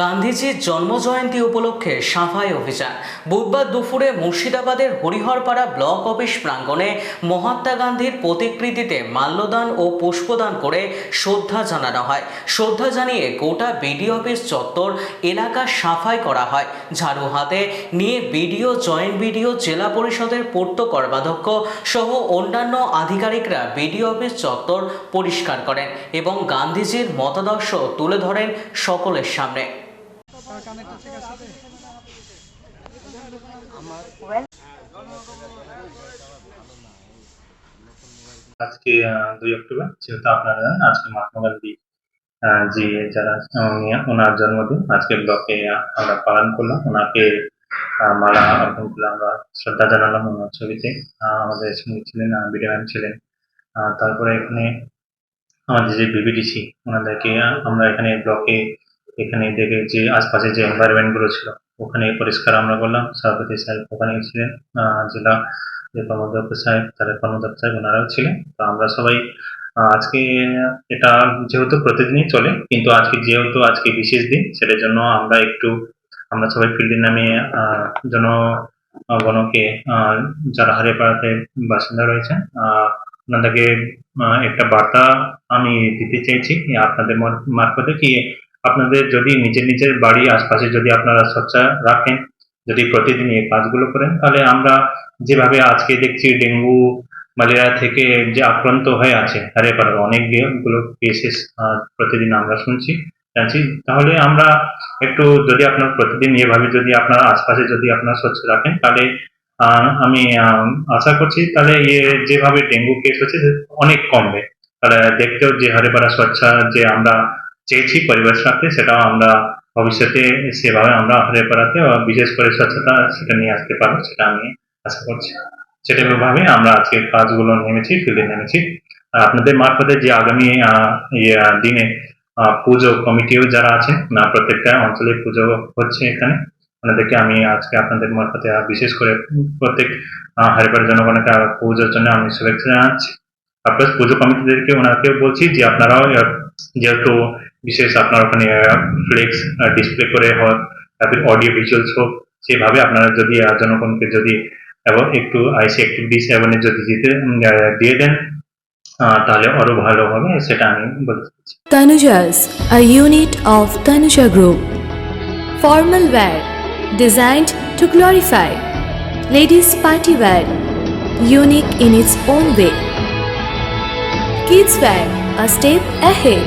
গান্ধীজির জন্মজয়ন্তী উপলক্ষে সাফাই অভিযান। বুধবার দুপুরে মুর্শিদাবাদের হরিহরপাড়া ব্লক অফিস প্রাঙ্গণে মহাত্মা গান্ধীর প্রতিকৃতিতে মাল্যদান ও পুষ্পদান করে শ্রদ্ধা জানানো হয়। শ্রদ্ধা জানিয়ে গোটা বিডি অফিস চত্বর এলাকা সাফাই করা হয়। ঝাড়ু হাতে নিয়ে বিডিও, জয়েন্ট বিডিও, জেলা পরিষদের পূর্ত কর্মাধ্যক্ষ সহ অন্যান্য আধিকারিকরা বিডিও অফিস চত্বর পরিষ্কার করেন এবং গান্ধীজির মতাদর্শ তুলে ধরেন সকলের সামনে। আজকে দুই অক্টোবর, যেহেতু আপনারা আজকে মহাত্মা গান্ধী জি যারা ওনার জন্মদিন আজকে ব্লকে আমরা পালন করলাম। ওনাকে মালা অর্পণ করলাম আমরা শ্রদ্ধা জানালাম ওনার ছবিতে। আমাদের সঙ্গে ছিলেন বিডিও ম্যাম ছিলেন। তারপরে এখানে আমাদের যে বিবিডিসি, ওনাদেরকে আমরা এখানে ব্লকে এখানে দেখে যে আশপাশে যে এনভায়রনমেন্টগুলো ছিল ওখানে পরিষ্কার আমরা করলাম সভাপতি সাহেব ওখানে ছিলেন জেলা যে কর্মদক্ষ সাহেব তাদের কর্মদক্ষ সাহেব ওনারাও ছিলেন। তো আমরা সবাই আজকে এটা যেহেতু প্রতিদিনই চলে কিন্তু আজকে যেহেতু আজকে বিশেষ দিন সেটার জন্য আমরা একটু আমরা সবাই ফিল্ডে নামে জন গণকে যারা হারিয়াপাড়াতে বাসিন্দা রয়েছেন আহ, ওনাদেরকে একটা বার্তা আমি দিতে চাইছি আপনাদের মার- মারফতে কি আপনাদের যদি নিজের নিজের বাড়ি আশপাশে যদি আপনারা স্বচ্ছ রাখেন, যদি প্রতিদিন এই কাজগুলো করেন, তাহলে আমরা যেভাবে আজকে দেখছি ডেঙ্গু, ম্যালেরিয়া থেকে যে আক্রান্ত হয়ে আছে হারিয়াপাড়ার অনেকগুলো কেসেস প্রতিদিন আমরা শুনছি, জানছি, তাহলে আমরা একটু যদি আপনার প্রতিদিন এভাবে যদি আপনার আশপাশে যদি আপনার স্বচ্ছ রাখেন, তাহলে আমি আশা করছি তাহলে ইয়ে যেভাবে ডেঙ্গু কেস হচ্ছে, অনেক কমবে। তাহলে দেখতেও যে হারে পারা স্বচ্ছ যে আমরা চেয়েছি পরিবেশ রাখতে সেটাও আমরা ভবিষ্যতে সেভাবে আমরা হারিয়াপাড়াতে আহ, বিশেষ করে স্বচ্ছতা সেটা নিয়ে আসতে পারব সেটা আমি আশা করছি। সেটা ভাবে আমরা আজকে কাজগুলো নেমেছি ফিল্ডে নেমেছি। আর আপনাদের মারফতে যে আগামী ইয়ে, দিনে পুজো কমিটিও যারা আছে না প্রত্যেকটা অঞ্চলে পুজো হচ্ছে এখানে ওনাদেরকে আমি আজকে আপনাদের মারফতে বিশেষ করে প্রত্যেক হারিপাড় জনগণকে পুজোর জন্য আমি শুভেচ্ছা জানাচ্ছি। আপনার পুজো কমিটিদেরকে ওনাকেও বলছি যে আপনারাও যেহেতু বিশেষ আপনার ওখানে ফ্লেক্স ডিসপ্লে করে হোক তারপর অডিও ভিজুয়ালস হোক সেভাবে আপনারা যদি জনগণকে যদি এবং একটু আইসি অ্যাক্টিভিটিস এবং যদি দিতে দিয়ে দেন তাহলে আরও ভালো হবে সেটা আমি বলতে চাচ্ছি Tanuja's, a unit of Tanuja group formal wear, designed to glorify. Ladies' party wear, unique in its own way. Kids wear, a step ahead.